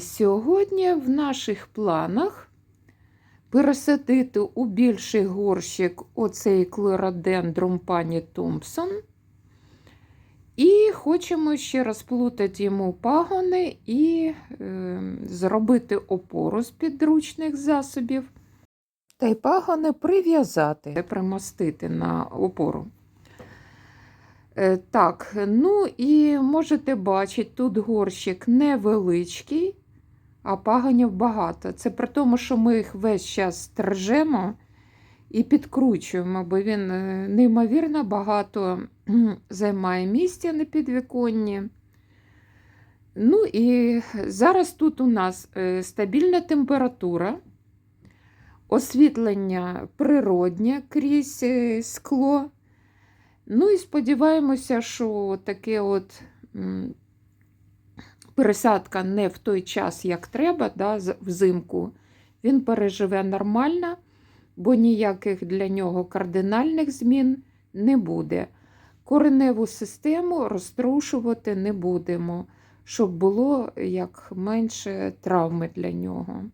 Сьогодні в наших планах пересадити у більший горщик оцей клеродендрум пані Томпсон. І хочемо ще розплутати йому пагони і е, зробити опору з підручних засобів. Та й пагони прив'язати, примостити на опору. Е, Так, ну і можете бачити, тут горщик невеличкий, а пагонів багато. Це при тому, що ми їх весь час стрижемо і підкручуємо, бо він е, неймовірно багато займає місця на підвіконні. Ну і зараз тут у нас е, стабільна температура, освітлення природнє крізь е, скло. Ну і сподіваємося, що таке от пересадка не в той час, як треба, да, взимку, він переживе нормально, бо ніяких для нього кардинальних змін не буде. Кореневу систему розтрушувати не будемо, щоб було як менше травми для нього.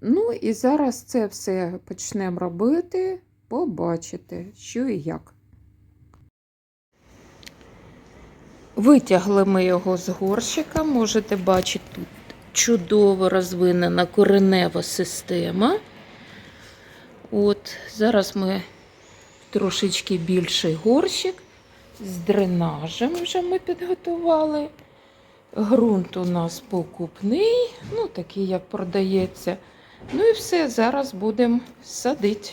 Ну і зараз це все почнемо робити, побачите, що і як. Витягли ми його з горщика. Можете бачити, тут чудово розвинена коренева система. От, Зараз ми трошечки більший горщик з дренажем вже ми підготували. Грунт у нас покупний, ну такий, як продається. Ну і все, зараз будемо садити.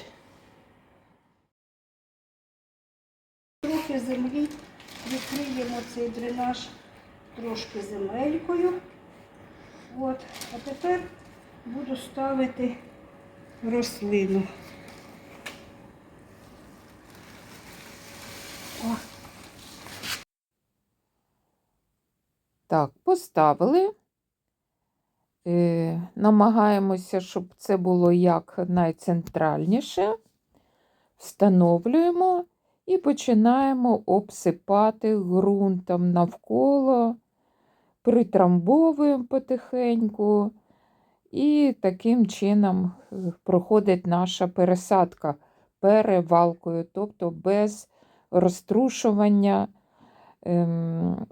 Трохи землі відкриємо цей дренаж трошки земелькою. От. А тепер буду ставити рослину. О, Так, поставили. Е, намагаємося, щоб це було як найцентральніше. Встановлюємо і починаємо обсипати ґрунтом навколо, притрамбовуємо потихеньку. І таким чином е, проходить наша пересадка перевалкою, тобто без розтрушування. Ем,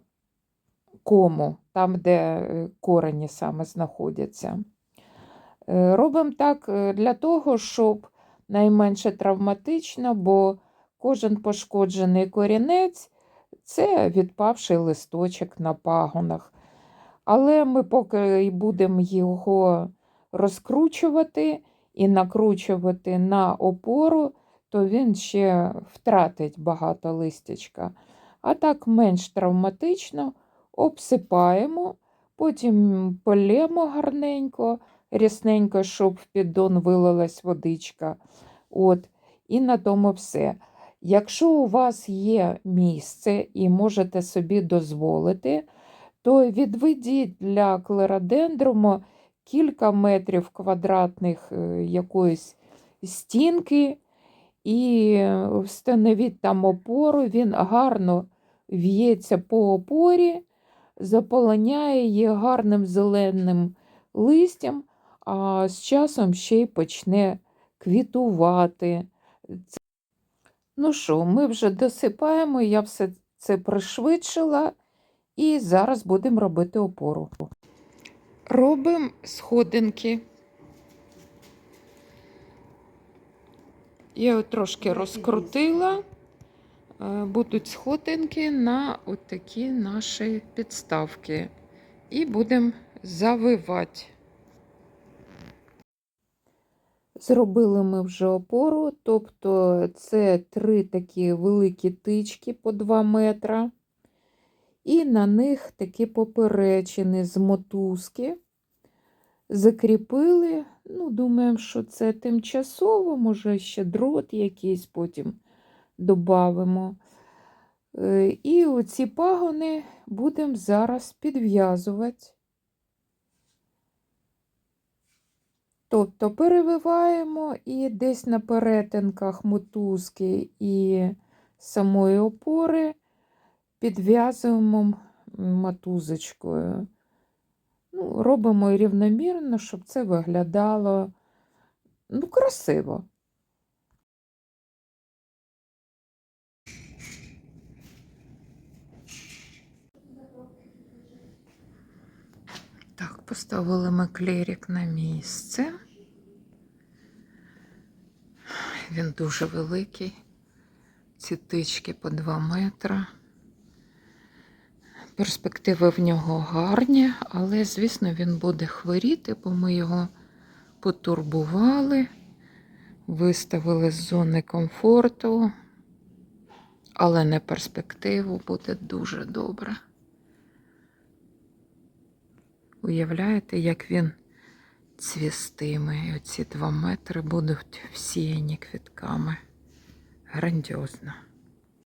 кому, там, де е, корені саме знаходяться. Е, Робимо так для того, щоб найменше травматично, бо кожен пошкоджений корінець це відпавший листочок на пагонах. Але ми поки й будемо його розкручувати і накручувати на опору, то він ще втратить багато листячка. А так менш травматично обсипаємо, потім полємо гарненько, рясненько, щоб в піддон вилилась водичка. От, І на тому все. Якщо у вас є місце і можете собі дозволити, то відведіть для клеродендруму кілька метрів квадратних е, якоїсь стінки і встановіть там опору, він гарно в'ється по опорі, заполоняє її гарним зеленим листям, а з часом ще й почне квітувати. Ну що, ми вже досипаємо, я все це пришвидшила, і зараз будемо робити опору. Робимо сходинки. Я його трошки розкрутила. Е, Будуть сходинки на отакі наші підставки. І будемо завивати. Зробили ми вже опору, тобто це три такі великі тички по 2 метра. І на них такі поперечини з мотузки. Закріпили, ну, думаємо, що це тимчасово, може ще дрот якийсь потім додамо. І оці пагони будемо зараз підв'язувати. Тобто перевиваємо і десь на перетинках мотузки і самої опори підв'язуємо мотузочкою. Ну, робимо рівномірно, щоб це виглядало ну, красиво. Так, поставили ми клерік на місце. Він дуже великий. Ці тички по 2 метри. Перспективи в нього гарні, але, звісно, він буде хворіти, бо ми його потурбували, виставили з зони комфорту, але не перспективу буде дуже добре. Уявляєте, як він цвістиме, і оці два метри будуть всіяні квітками. Грандіозно.